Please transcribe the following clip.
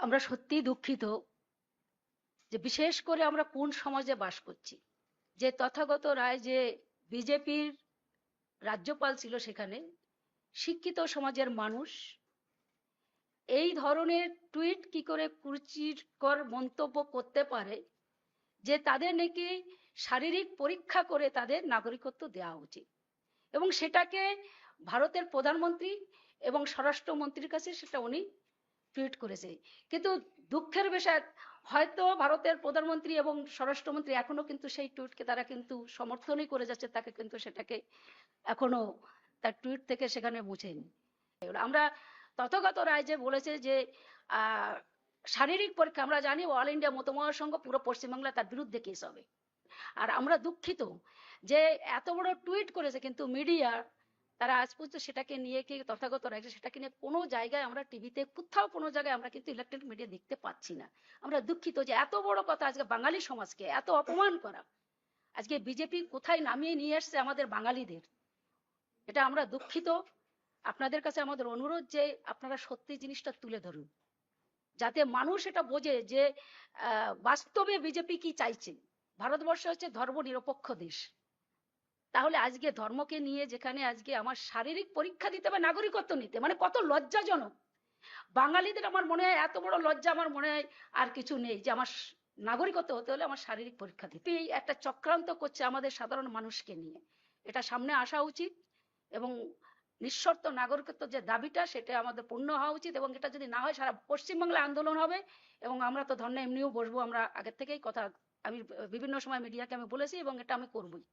আমরা সত্যিই দুঃখিত যে বিশেষ করে আমরা কোন সমাজে বাস করছি। যে তথাগত রায় যে বিজেপির রাজ্যপাল ছিল সেখানে, শিক্ষিত সমাজের মানুষ, এই ধরনের টুইট কি করে কুরুচিকর মন্তব্য করতে পারে যে তাদের নাকি শারীরিক পরীক্ষা করে তাদের নাগরিকত্ব দেওয়া উচিত। এবং সেটাকে ভারতের প্রধানমন্ত্রী এবং স্বরাষ্ট্রমন্ত্রীর কাছে সেটা উনি টুইট করেছে। কিন্তু দুঃখের বিষয়, হয়তো ভারতের প্রধানমন্ত্রী এবং স্বরাষ্ট্রমন্ত্রী এখনও কিন্তু সেই টুইটকে তারা কিন্তু সমর্থনই করে যাচ্ছে, তাকে কিন্তু সেটাকে এখনও তার টুইট থেকে সেখানে মুছেনি আমরা তথাগত রায় যে বলেছে যে শারীরিক পরীক্ষা, আমরা জানি অল ইন্ডিয়া মত মহাসংঘ পুরো পশ্চিমবাংলা তার বিরুদ্ধে কেস হবে। আর আমরা দুঃখিত যে এত বড় টুইট করেছে কিন্তু মিডিয়া তারা আজ পর্যন্ত সেটাকে নিয়ে কি তথাগত রাখছে সেটাকে নিয়ে কোনো জায়গায় আমরা টিভিতে, কোথাও কোনো জায়গায় আমরা কিন্তু ইলেকট্রনিক মিডিয়া দেখতে পাচ্ছি না। আমরা দুঃখিত যে এত বড় কথা আজকে বাঙালি সমাজকে এত অপমান করা। আজকে বিজেপি কোথায় নামিয়ে নিয়ে আসছে আমাদের বাঙালিদের? এটা আমরা দুঃখিত। আপনাদের কাছে আমাদের অনুরোধ যে আপনারা সত্যি জিনিসটা তুলে ধরুন। যাতে মানুষ এটা বোঝে যে বাস্তবে বিজেপি কি চাইছে। ভারতবর্ষ হচ্ছে ধর্ম নিরপেক্ষ দেশ। তাহলে আজকে ধর্মকে নিয়ে যেখানে আজকে আমার শারীরিক পরীক্ষা দিতে হবে, নাগরিকত্ব নিতে মানে কত লজ্জাজনক। বাঙালিদের আমার মনে হয় এত বড় লজ্জা আমার মনে হয় আর কিছু নেই যে আমার নাগরিকত্ব হতে হলে আমার শারীরিক পরীক্ষা দিতে এই একটা চক্রান্ত করছে আমাদের সাধারণ মানুষকে নিয়ে। এটা সামনে আসা উচিত এবং নিঃশর্ত নাগরিকত্ব যে দাবিটা, সেটা আমাদের পূর্ণ হওয়া উচিত এবং এটা যদি না হয় সারা পশ্চিমবাংলায় আন্দোলন হবে এবং আমরা তো ধর্ণা এমনিও বসবো, আমরা আগের থেকেই কথা, আমি বিভিন্ন সময় মিডিয়াকে আমি বলেছি এবং এটা আমি করবই।